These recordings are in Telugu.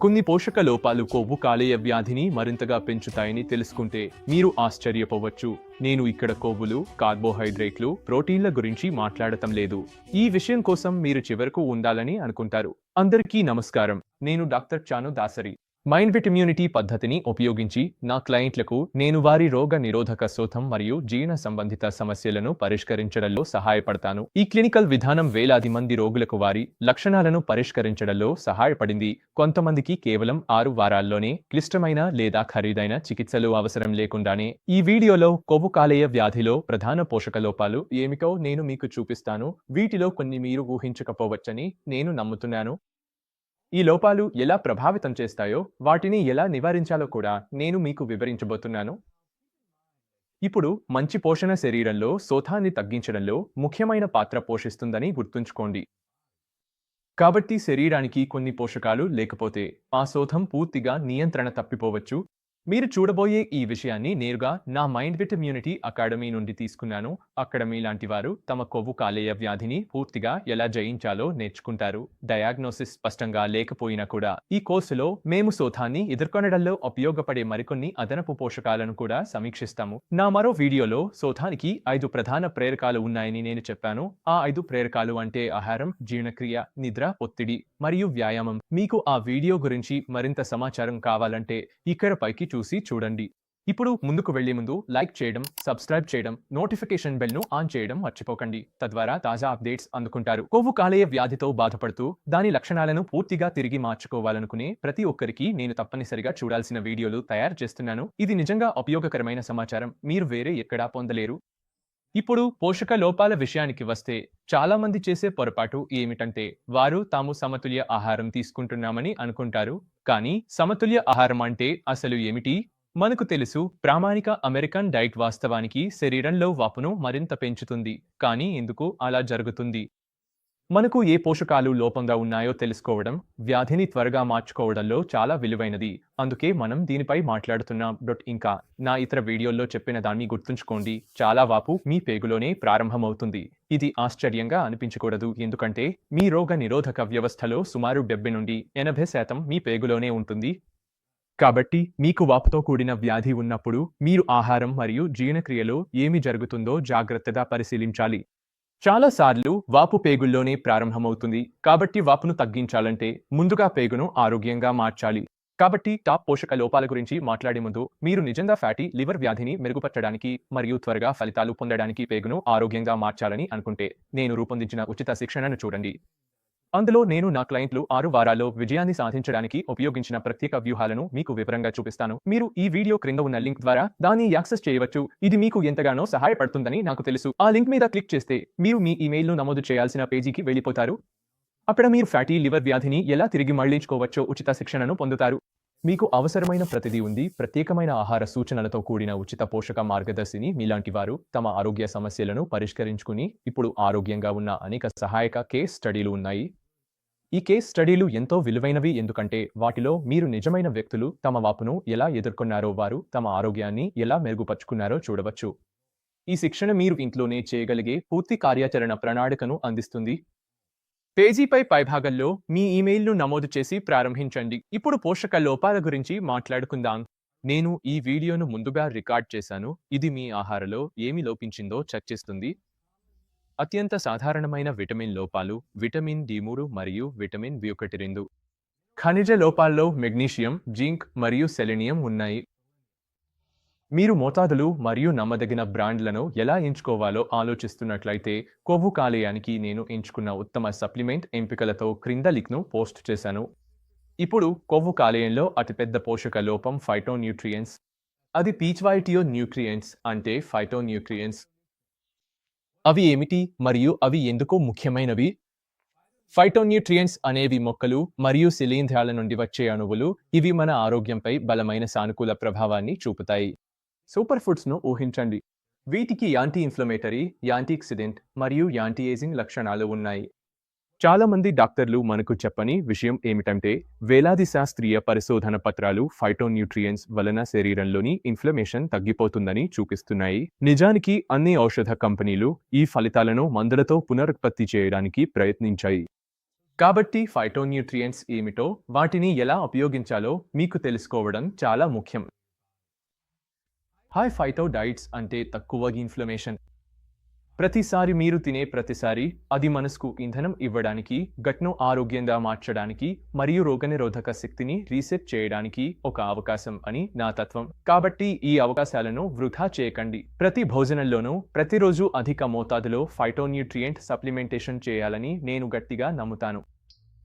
కొన్ని పోషక లోపాలు కొవ్వు కాలేయ వ్యాధిని మరింతగా పెంచుతాయని తెలుసుకుంటే మీరు ఆశ్చర్యపోవచ్చు. నేను ఇక్కడ కొవ్వులు కార్బోహైడ్రేట్లు ప్రోటీన్ల గురించి మాట్లాడటం లేదు. ఈ విషయం కోసం మీరు చివరకు ఉండాలని అనుకుంటారు. అందరికీ నమస్కారం. నేను doctor Chanu Dasari. Mind with immunity పద్ధతిని ఉపయోగించి నా క్లయింట్లకు నేను వారి రోగ నిరోధక శోథం మరియు జీర్ణ సంబంధిత సమస్యలను పరిష్కరించడంలో సహాయపడతాను. ఈ క్లినికల్ విధానం వేలాది మంది రోగులకు వారి లక్షణాలను పరిష్కరించడంలో సహాయపడింది. కొంతమందికి కేవలం ఆరు వారాల్లోనే క్లిష్టమైన లేదా ఖరీదైన చికిత్సలు అవసరం లేకుండానే ఈ వీడియోలో కొవ్వు కాలేయ వ్యాధిలో ప్రధాన పోషక లోపాలు ఏమిటో నేను మీకు చూపిస్తాను. వీటిలో కొన్ని మీరు ఊహించకపోవచ్చని నేను నమ్ముతున్నాను. ఈ లోపాలు ఎలా ప్రభావితం చేస్తాయో వాటిని ఎలా నివారించాలో కూడా నేను మీకు వివరించబోతున్నాను. ఇప్పుడు మంచి పోషణ శరీరంలో శోథాన్ని తగ్గించడంలో ముఖ్యమైన పాత్ర పోషిస్తుందని గుర్తుంచుకోండి. కాబట్టి శరీరానికి కొన్ని పోషకాలు లేకపోతే ఆ శోథం పూర్తిగా నియంత్రణ తప్పిపోవచ్చు. మీరు చూడబోయే ఈ విషయాన్ని నేరుగా నా మైండ్ విట్ ఇమ్యూనిటీ అకాడమీ నుండి తీసుకున్నాను. అక్కడ మీలాంటి వారు తమ కొవ్వు కాలేయ వ్యాధిని పూర్తిగా ఎలా జయించాలో నేర్చుకుంటారు. డయాగ్నోసిస్ స్పష్టంగా లేకపోయినా కూడా ఈ కోర్సులో మేము శోథాన్ని ఎదుర్కొనడంలో ఉపయోగపడే మరికొన్ని అదనపు పోషకాలను కూడా సమీక్షిస్తాము. నా మరో వీడియోలో శోథానికి ఐదు ప్రధాన ప్రేరకాలు ఉన్నాయని నేను చెప్పాను. ఆ ఐదు ప్రేరకాలు అంటే ఆహారం జీర్ణక్రియ నిద్ర ఒత్తిడి మరియు వ్యాయామం. మీకు ఆ వీడియో గురించి మరింత సమాచారం కావాలంటే ఇక్కడ పైకి చూసి చూడండి. ఇప్పుడు ముందుకు వెళ్ళే ముందు లైక్ చేయడం సబ్స్క్రైబ్ చేయడం నోటిఫికేషన్ బెల్ను ఆన్ చేయడం మర్చిపోకండి. తద్వారా తాజా అప్డేట్స్ అందుకుంటారు. కొవ్వు కాలేయ వ్యాధితో బాధపడుతూ దాని లక్షణాలను పూర్తిగా తిరిగి మార్చుకోవాలనుకునే ప్రతి ఒక్కరికి నేను తప్పనిసరిగా చూడాల్సిన వీడియోలు తయారు చేస్తున్నాను. ఇది నిజంగా ఉపయోగకరమైన సమాచారం. మీరు వేరే ఎక్కడా పొందలేరు. ఇప్పుడు పోషక లోపాల విషయానికి వస్తే చాలా మంది చేసే పొరపాటు ఏమిటంటే వారు తాము సమతుల్య ఆహారం తీసుకుంటున్నామని అనుకుంటారు. కానీ సమతుల్య ఆహారం అంటే అసలు ఏమిటి? మనకు తెలుసు ప్రామాణిక అమెరికన్ డైట్ వాస్తవానికి శరీరంలో వాపును మరింత పెంచుతుంది. కానీ ఎందుకు అలా జరుగుతుంది? మనకు ఏ పోషకాలు లోపంగా ఉన్నాయో తెలుసుకోవడం వ్యాధిని త్వరగా మార్చుకోవడంలో చాలా విలువైనది. అందుకే మనం దీనిపై మాట్లాడుతున్నాం. డొట్ ఇంకా నా ఇతర వీడియోల్లో చెప్పిన దాన్ని గుర్తుంచుకోండి. చాలా వాపు మీ పేగులోనే ప్రారంభమవుతుంది. ఇది ఆశ్చర్యంగా అనిపించకూడదు. ఎందుకంటే మీ రోగ నిరోధక వ్యవస్థలో సుమారు డెబ్బై నుండి ఎనభై శాతం మీ పేగులోనే ఉంటుంది. కాబట్టి మీకు వాపుతో కూడిన వ్యాధి ఉన్నప్పుడు మీరు ఆహారం మరియు జీర్ణక్రియలో ఏమి జరుగుతుందో జాగ్రత్తగా పరిశీలించాలి. చాలాసార్లు వాపు పేగుల్లోనే ప్రారంభమవుతుంది. కాబట్టి వాపును తగ్గించాలంటే ముందుగా పేగును ఆరోగ్యంగా మార్చాలి. కాబట్టి టాప్ పోషక లోపాల గురించి మాట్లాడే ముందు మీరు నిజంగా ఫ్యాటీ లివర్ వ్యాధిని మెరుగుపరచడానికి మరియు త్వరగా ఫలితాలు పొందడానికి పేగును ఆరోగ్యంగా మార్చాలని అనుకుంటే నేను రూపొందించిన ఉచిత శిక్షణను చూడండి. అందులో నేను నా క్లయింట్లు ఆరు వారాల్లో విజయాన్ని సాధించడానికి ఉపయోగించిన ప్రత్యేక వ్యూహాలను మీకు వివరంగా చూపిస్తాను. మీరు ఈ వీడియో క్రింద ఉన్న లింక్ ద్వారా దాన్ని యాక్సెస్ చేయవచ్చు. ఇది మీకు ఎంతగానో సహాయపడుతుందని నాకు తెలుసు. ఆ లింక్ మీద క్లిక్ చేస్తే మీరు మీ ఇమెయిల్ను నమోదు చేయాల్సిన పేజీకి వెళ్ళిపోతారు. అక్కడ మీరు ఫ్యాటీ లివర్ వ్యాధిని ఎలా తిరిగి మళ్ళించుకోవచ్చో ఉచిత శిక్షణను పొందుతారు. మీకు అవసరమైన ప్రతిదీ ఉంది. ప్రత్యేకమైన ఆహార సూచనలతో కూడిన ఉచిత పోషక మార్గదర్శిని మీలాంటి వారు తమ ఆరోగ్య సమస్యలను పరిష్కరించుకుని ఇప్పుడు ఆరోగ్యంగా ఉన్న అనేక సహాయక కేస్ స్టడీలు ఉన్నాయి. ఈ కేస్ స్టడీలు ఎంతో విలువైనవి ఎందుకంటే వాటిలో మీరు నిజమైన వ్యక్తులు తమ వాపును ఎలా ఎదుర్కొన్నారో వారు తమ ఆరోగ్యాన్ని ఎలా మెరుగుపరుచుకున్నారో చూడవచ్చు. ఈ శిక్షణ మీరు ఇంట్లోనే చేయగలిగే పూర్తి కార్యాచరణ ప్రణాళికను అందిస్తుంది. పేజీపై పైభాగంలో మీ ఇమెయిల్ను నమోదు చేసి ప్రారంభించండి. ఇప్పుడు పోషక లోపాల గురించి మాట్లాడుకుందాం. నేను ఈ వీడియోను ముందుగా రికార్డ్ చేశాను. ఇది మీ ఆహారలో ఏమి లోపించిందో చెక్ చేస్తుంది. అత్యంత సాధారణమైన విటమిన్ లోపాలు విటమిన్ డి మూడు మరియు విటమిన్ బి ఒకటి రెండు. ఖనిజ లోపాల్లో మెగ్నీషియం జింక్ మరియు సెలెనియం ఉన్నాయి. మీరు మోతాదులు మరియు నమ్మదగిన బ్రాండ్లను ఎలా ఎంచుకోవాలో ఆలోచిస్తున్నట్లయితే కొవ్వు కాలేయానికి నేను ఎంచుకున్న ఉత్తమ సప్లిమెంట్ ఎంపికలతో క్రింద లిక్ను పోస్ట్ చేశాను. ఇప్పుడు కొవ్వు కాలేయంలో అతిపెద్ద పోషక లోపం ఫైటోన్యూట్రియంట్స్ అది పీచ్వైటియో న్యూట్రియంట్స్ అంటే ఫైటోన్యూట్రియంట్స్ అవి ఏమిటి? మరియు అవి ఎందుకు ముఖ్యమైనవి? ఫైటోన్యూట్రియంట్స్ అనేవి మొక్కలు మరియు శిలీంధ్రాల నుండి వచ్చే అణువులు. ఇవి మన ఆరోగ్యంపై బలమైన సానుకూల ప్రభావాన్ని చూపుతాయి. సూపర్ ఫుడ్స్ను ఊహించండి. వీటికి యాంటీ ఇన్ఫ్లమేటరీ యాంటీక్సిడెంట్ మరియు యాంటీ ఏజింగ్ లక్షణాలు ఉన్నాయి. చాలా మంది డాక్టర్లు మనకు చెప్పని విషయం ఏమిటంటే వేలాది శాస్త్రీయ పరిశోధన పత్రాలు ఫైటోన్యూట్రియన్స్ వలన శరీరంలోని ఇన్ఫ్లమేషన్ తగ్గిపోతుందని చూపిస్తున్నాయి. నిజానికి అన్ని ఔషధ కంపెనీలు ఈ ఫలితాలను మందులతో పునరుత్పత్తి చేయడానికి ప్రయత్నించాయి. కాబట్టి ఫైటోన్యూట్రియంట్స్ ఏమిటో వాటిని ఎలా ఉపయోగించాలో మీకు తెలుసుకోవడం చాలా ముఖ్యం. హై ఫైటో డైట్స్ అంటే తక్కువ ఇన్ఫ్లమేషన్ ప్రతిసారి మీరు తినే ప్రతిసారి అది మనసుకు ఇంధనం ఇవ్వడానికి గట్ను ఆరోగ్యంగా మార్చడానికి మరియు రోగనిరోధక శక్తిని రీసెట్ చేయడానికి ఒక అవకాశం అని నా తత్వం. కాబట్టి ఈ అవకాశాలను వృధా చేయకండి. ప్రతి భోజనంలోనూ ప్రతిరోజు అధిక మోతాదులో ఫైటోన్యూట్రియంట్ సప్లిమెంటేషన్ చేయాలని నేను గట్టిగా నమ్ముతాను.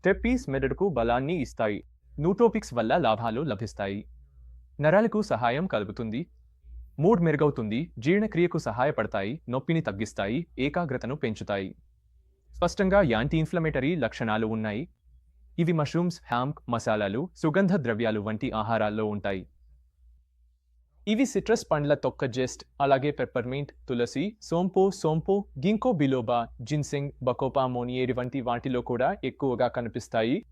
టెప్పీస్ మెదడుకు బలాన్ని ఇస్తాయి. న్యూటోపిక్స్ వల్ల లాభాలు లభిస్తాయి. నరాలకు సహాయం కలుగుతుంది. మూడ్ మెరుగవుతుంది జీర్ణక్రియకు సహాయపడతాయి నొప్పిని తగ్గిస్తాయి ఏకాగ్రతను పెంచుతాయి. స్పష్టంగా యాంటీ ఇన్ఫ్లమేటరీ లక్షణాలు ఉన్నాయి. ఇవి మష్రూమ్స్ హ్యామ్ మసాలాలు సుగంధ ద్రవ్యాలు వంటి ఆహారాల్లో ఉంటాయి. ఇవి సిట్రస్ పండ్ల తొక్క జెస్ట్ అలాగే పెప్పర్మింట్ తులసి సోంపో సోంపో ginkgo biloba ginseng bacopa monnieri వంటి వాటిలో కూడా ఎక్కువగా కనిపిస్తాయి.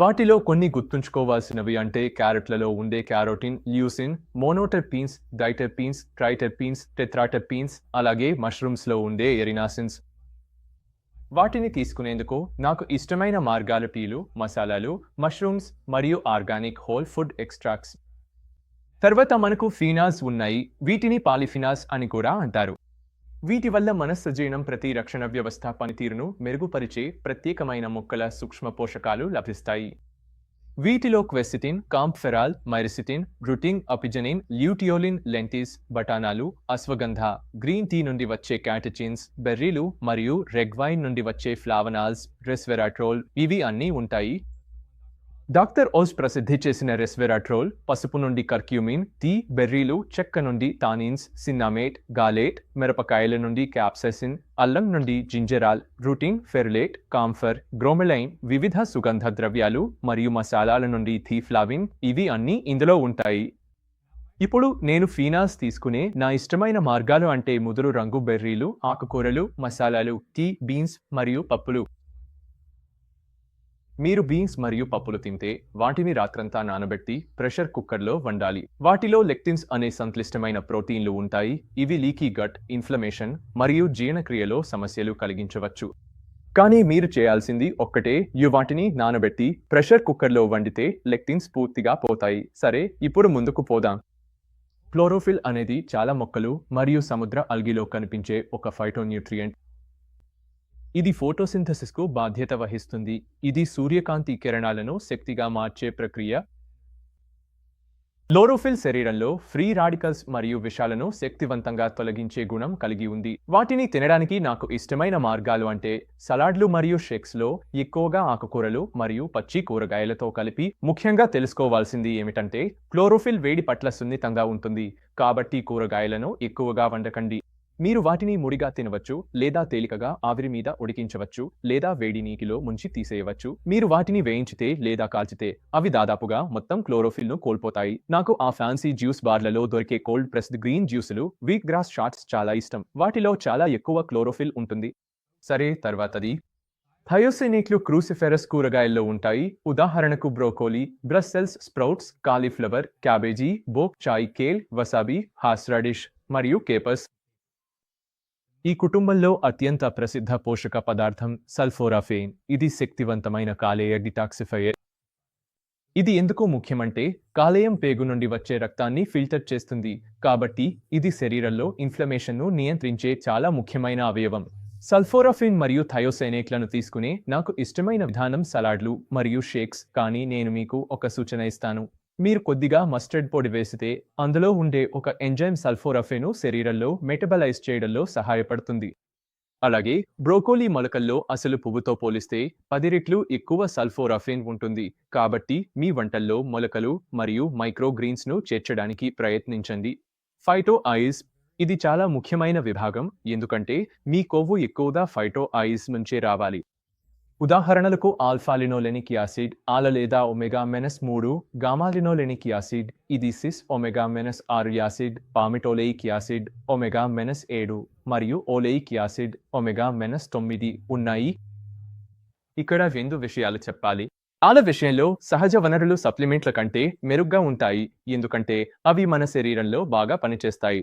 వాటిలో కొన్ని గుర్తుంచుకోవాల్సినవి అంటే క్యారెట్లలో ఉండే క్యారోటిన్ ల్యూసిన్ మోనోటెర్పీన్స్ డైటెర్పీన్స్ ట్రైటెర్పీన్స్ టెట్రాటెర్పీన్స్ అలాగే మష్రూమ్స్లో ఉండే ఎరినాసిన్స్. వాటిని తీసుకునేందుకు నాకు ఇష్టమైన మార్గాల టీలు మసాలాలు మష్రూమ్స్ మరియు ఆర్గానిక్ హోల్ ఫుడ్ ఎక్స్ట్రాక్ట్స్. తర్వాత మనకు ఫీనాస్ ఉన్నాయి వీటిని పాలిఫినాస్ అని కూడా అంటారు. వీటి వల్ల మనస్సజీర్ణం ప్రతి రక్షణ వ్యవస్థ పనితీరును మెరుగుపరిచే ప్రత్యేకమైన మొక్కల సూక్ష్మ పోషకాలు లభిస్తాయి. వీటిలో quercetin kaempferol myricetin rutin apigenin luteolin lentils బటానాలు ashwagandha green tea నుండి వచ్చే క్యాటచిన్స్ బెర్రీలు మరియు రెగ్వైన్ నుండి వచ్చే ఫ్లావనాల్స్ రెస్వెరాట్రోల్ ఇవి అన్నీ ఉంటాయి. డాక్టర్ ఓస్ ప్రసిద్ధి చేసిన రెస్వెరాట్రోల్ పసుపు నుండి కర్క్యూమిన్ టీ బెర్రీలు చెక్క నుండి టానిన్స్ సిన్నామేట్ గాలేట్ మిరపకాయల నుండి క్యాప్సెసిన్ అల్లం నుండి జింజరాల్ రూటింగ్ ఫెర్లేట్ కాంఫర్ గ్రోమెలైన్ వివిధ సుగంధ ద్రవ్యాలు మరియు మసాలాల నుండి థీఫ్లావిన్ ఇవి అన్నీ ఇందులో ఉంటాయి. ఇప్పుడు నేను ఫీనాస్ తీసుకునే నా ఇష్టమైన మార్గాలు అంటే ముదురు రంగు బెర్రీలు ఆకుకూరలు మసాలాలు టీ బీన్స్ మరియు పప్పులు. మీరు బీన్స్ మరియు పప్పులు తింటే వాటిని రాత్రంతా నానబెట్టి ప్రెషర్ కుక్కర్లో వండాలి. వాటిలో లెక్టిన్స్ అనే సంక్లిష్టమైన ప్రోటీన్లు ఉంటాయి. ఇవి లీకీ గట్ ఇన్ఫ్లమేషన్ మరియు జీర్ణక్రియలో సమస్యలు కలిగించవచ్చు. కానీ మీరు చేయాల్సింది ఒక్కటే. యు వాటిని నానబెట్టి ప్రెషర్ కుక్కర్లో వండితే లెక్టిన్స్ పూర్తిగా పోతాయి. సరే ఇప్పుడు ముందుకు పోదాం. క్లోరోఫిల్ అనేది చాలా మొక్కలు మరియు సముద్ర అల్గిలో కనిపించే ఒక ఫైటోన్యూట్రియంట్ ఇది ఫోటోసింథసిస్కు బాధ్యత వహిస్తుంది. ఇది సూర్యకాంతి కిరణాలను శక్తిగా మార్చే ప్రక్రియ. క్లోరోఫిల్ శరీరంలో ఫ్రీ రాడికల్స్ మరియు విషాలను శక్తివంతంగా తొలగించే గుణం కలిగి ఉంది. వాటిని తినడానికి నాకు ఇష్టమైన మార్గాలు అంటే సలాడ్లు మరియు షేక్స్లో ఎక్కువగా ఆకుకూరలు మరియు పచ్చి కూరగాయలతో కలిపి ముఖ్యంగా తెలుసుకోవాల్సింది ఏమిటంటే క్లోరోఫిల్ వేడి పట్ల సున్నితంగా ఉంటుంది. కాబట్టి కూరగాయలను ఎక్కువగా వండకండి. మీరు వాటిని ముడిగా తినవచ్చు లేదా తేలికగా ఆవిరి మీద ఉడికించవచ్చు లేదా వేడి నీటిలో ముంచి తీసేయవచ్చు. మీరు వాటిని వేయించితే లేదా కాల్చితే అవి దాదాపుగా మొత్తం క్లోరోఫిల్ను కోల్పోతాయి. నాకు ఆ ఫ్యాన్సీ జ్యూస్ బార్లలో దొరికే కోల్డ్ ప్రెస్డ్ గ్రీన్ జ్యూసులు వీక్ గ్రాస్ షార్ట్స్ చాలా ఇష్టం. వాటిలో చాలా ఎక్కువ క్లోరోఫిల్ ఉంటుంది. సరే తర్వాతది. థయోసినిక్లు క్రూసిఫెరస్ కూరగాయల్లో ఉంటాయి. ఉదాహరణకు broccoli Brussels sprouts cauliflower cabbage bok choy kale wasabi horseradish మరియు కేపస్ ఈ కుటుంబంలో అత్యంత ప్రసిద్ధ పోషక పదార్థం సల్ఫోరాఫేన్. ఇది శక్తివంతమైన కాలేయ డిటాక్సిఫైయర్. ఇది ఎందుకు ముఖ్యమంటే కాలేయం పేగు నుండి వచ్చే రక్తాన్ని ఫిల్టర్ చేస్తుంది. కాబట్టి ఇది శరీరంలో ఇన్ఫ్లమేషన్ను నియంత్రించే చాలా ముఖ్యమైన అవయవం. సల్ఫోరాఫిన్ మరియు థయోసైనేట్లను తీసుకునే నాకు ఇష్టమైన విధానం సలాడ్లు మరియు షేక్స్. కానీ నేను మీకు ఒక సూచన ఇస్తాను. మీరు కొద్దిగా మస్టర్డ్ పొడి వేసితే అందులో ఉండే ఒక ఎంజైమ్ సల్ఫోరఫేను శరీరంలో మెటబలైజ్ చేయడంలో సహాయపడుతుంది. అలాగే బ్రోకోలీ మొలకల్లో అసలు పువ్వుతో పోలిస్తే పది రెట్లు ఎక్కువ సల్ఫోరఫేన్ ఉంటుంది. కాబట్టి మీ వంటల్లో మొలకలు మరియు మైక్రోగ్రీన్స్ను చేర్చడానికి ప్రయత్నించండి. ఫైటో ఐస్ ఇది చాలా ముఖ్యమైన విభాగం. ఎందుకంటే మీ కొవ్వు ఎక్కువగా ఫైటో ఐస్ నుంచే రావాలి. ఉదాహరణలకు ఆల్ఫాలినోలెనిక్ యాసిడ్ ఆల లేదా ఒమెగా మెనస్ మూడు గామాలినోలెనిక్ యాసిడ్ ఇది సిస్ ఒమెగా మెనస్ ఆరు acid palmitoleic acid omega minus ఏడు మరియు ఓలెయిక్ యాసిడ్ ఒమెగా మెనస్ తొమ్మిది ఉన్నాయి. ఇక్కడ రెండు విషయాలు చెప్పాలి. ఆల విషయంలో సహజ వనరులు సప్లిమెంట్ల కంటే మెరుగ్గా ఉంటాయి ఎందుకంటే అవి మన శరీరంలో బాగా పనిచేస్తాయి.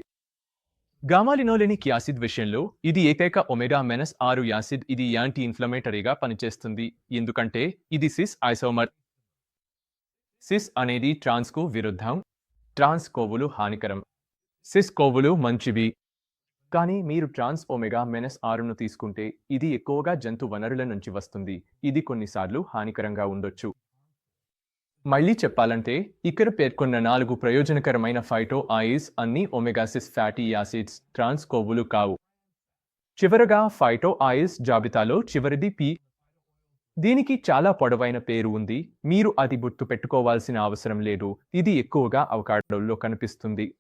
గామాలినోలెనిక్ యాసిడ్ విషయంలో ఇది ఏకైక ఒమెగా మెనస్ ఆరు యాసిడ్ ఇది యాంటీ ఇన్ఫ్లమేటరీగా పనిచేస్తుంది. ఎందుకంటే ఇది సిస్ ఐసోమర్ సిస్ అనేది ట్రాన్స్కు విరుద్ధం. ట్రాన్స్ కోవులు హానికరం. సిస్ కోవులు మంచివి. కానీ మీరు ట్రాన్స్ ఒమెగా మెనస్ ఆరును తీసుకుంటే ఇది ఎక్కువగా జంతు వనరుల నుంచి వస్తుంది. ఇది కొన్నిసార్లు హానికరంగా ఉండొచ్చు. మళ్ళీ చెప్పాలంటే ఇక్కడ పేర్కొన్న నాలుగు ప్రయోజనకరమైన ఫైటో ఆయిల్స్ అన్ని ఒమెగాసిస్ ఫ్యాటీ యాసిడ్స్ ట్రాన్స్ కొవ్వులు కావు. చివరగా ఫైటో ఆయిల్స్ జాబితాలో చివరిది పి దీనికి చాలా పొడవైన పేరు ఉంది. మీరు అది గుర్తు పెట్టుకోవాల్సిన అవసరం లేదు. ఇది ఎక్కువగా అవకాడోల్లో కనిపిస్తుంది.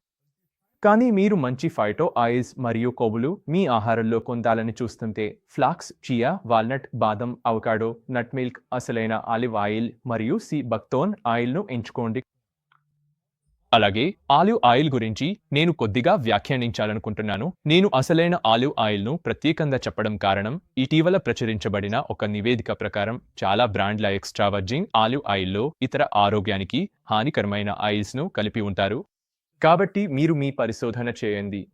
కానీ మీరు మంచి ఫైటో ఆయిల్స్ మరియు కొవ్వులు మీ ఆహారంలో పొందాలని చూస్తుంటే ఫ్లాక్స్ చియా వాల్నట్ బాదం అవకాడో నట్ మిల్క్ అసలైన ఆలివ్ ఆయిల్ మరియు సి బక్తోన్ ఆయిల్ను ఎంచుకోండి. అలాగే ఆలివ్ ఆయిల్ గురించి నేను కొద్దిగా వ్యాఖ్యానించాలనుకుంటున్నాను. నేను అసలైన ఆలివ్ ఆయిల్ను ప్రత్యేకంగా చెప్పడం కారణం ఇటీవల ప్రచురించబడిన ఒక నివేదిక ప్రకారం చాలా బ్రాండ్ల ఎక్స్ట్రావర్జింగ్ ఆలివ్ ఆయిల్లో ఇతర ఆరోగ్యానికి హానికరమైన ఆయిల్స్ను కలిపి ఉంటారు. కాబట్టి మీరు మీ పరిశోధన చేయండి.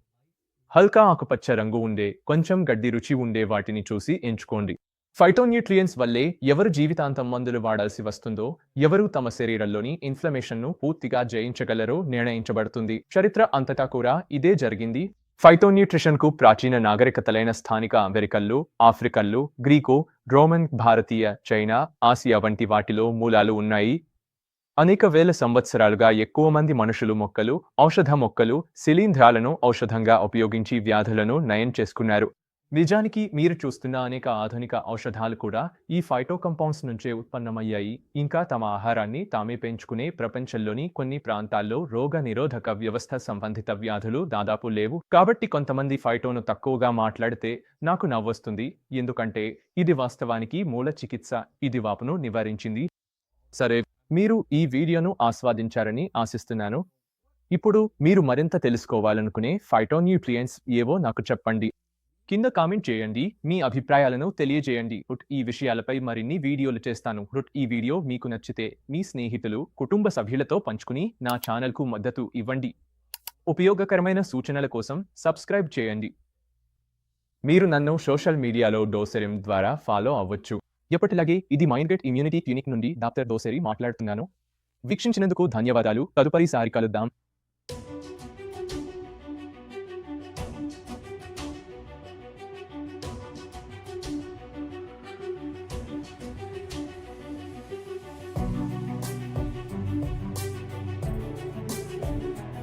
హల్కా ఆకుపచ్చ రంగు ఉండే కొంచెం గడ్డి రుచి ఉండే వాటిని చూసి ఎంచుకోండి. ఫైటోన్యూట్రియన్స్ వల్లే ఎవరు జీవితాంతం మందులు వాడాల్సి వస్తుందో ఎవరు తమ శరీరంలోని ఇన్ఫ్లమేషన్ను పూర్తిగా జయించగలరో నిర్ణయించబడుతుంది. చరిత్ర అంతటా కూడా ఇదే జరిగింది. ఫైటోన్యూట్రిషన్కు ప్రాచీన నాగరికతలైన స్థానిక అమెరికన్లు ఆఫ్రికన్లు గ్రీకు రోమన్ భారతీయ చైనా ఆసియా వంటి వాటిలో మూలాలు ఉన్నాయి. అనేక వేల సంవత్సరాలుగా ఎక్కువ మంది మనుషులు మొక్కలు ఔషధ మొక్కలు శిలీంధ్రాలను ఔషధంగా ఉపయోగించి వ్యాధులను నయం చేసుకున్నారు. నిజానికి మీరు చూస్తున్న అనేక ఆధునిక ఔషధాలు కూడా ఈ ఫైటో కంపౌండ్స్ నుంచే ఉత్పన్నమయ్యాయి. ఇంకా తమ ఆహారాన్ని తామే పెంచుకునే ప్రపంచంలోని కొన్ని ప్రాంతాల్లో రోగ నిరోధక వ్యవస్థ సంబంధిత వ్యాధులు దాదాపు లేవు. కాబట్టి కొంతమంది ఫైటోను తక్కువగా మాట్లాడితే నాకు నవ్వొస్తుంది. ఎందుకంటే ఇది వాస్తవానికి మూల చికిత్స. ఇది వాపును నివారించింది. సరే. మీరు ఈ వీడియోను ఆస్వాదించారని ఆశిస్తున్నాను. ఇప్పుడు మీరు మరింత తెలుసుకోవాలనుకునే ఫైటోన్యూట్రియంట్స్ ఏవో నాకు చెప్పండి. కింద కామెంట్ చేయండి మీ అభిప్రాయాలను తెలియజేయండి. రుట్ ఈ విషయాలపై మరిన్ని వీడియోలు చేస్తాను. రుట్ ఈ వీడియో మీకు నచ్చితే మీ స్నేహితులు కుటుంబ సభ్యులతో పంచుకుని నా ఛానల్కు మద్దతు ఇవ్వండి. ఉపయోగకరమైన సూచనల కోసం సబ్స్క్రైబ్ చేయండి. మీరు నన్ను సోషల్ మీడియాలో డోసెరిం ద్వారా ఫాలో అవ్వచ్చు. ఎప్పటిలాగే ఇది మైండ్ గెట్ ఇమ్యూనిటీ క్లినిక్ నుండి డాక్టర్ దోసరి మాట్లాడుతున్నాను. వీక్షించినందుకు ధన్యవాదాలు. తదుపరిసారి కలుద్దాం.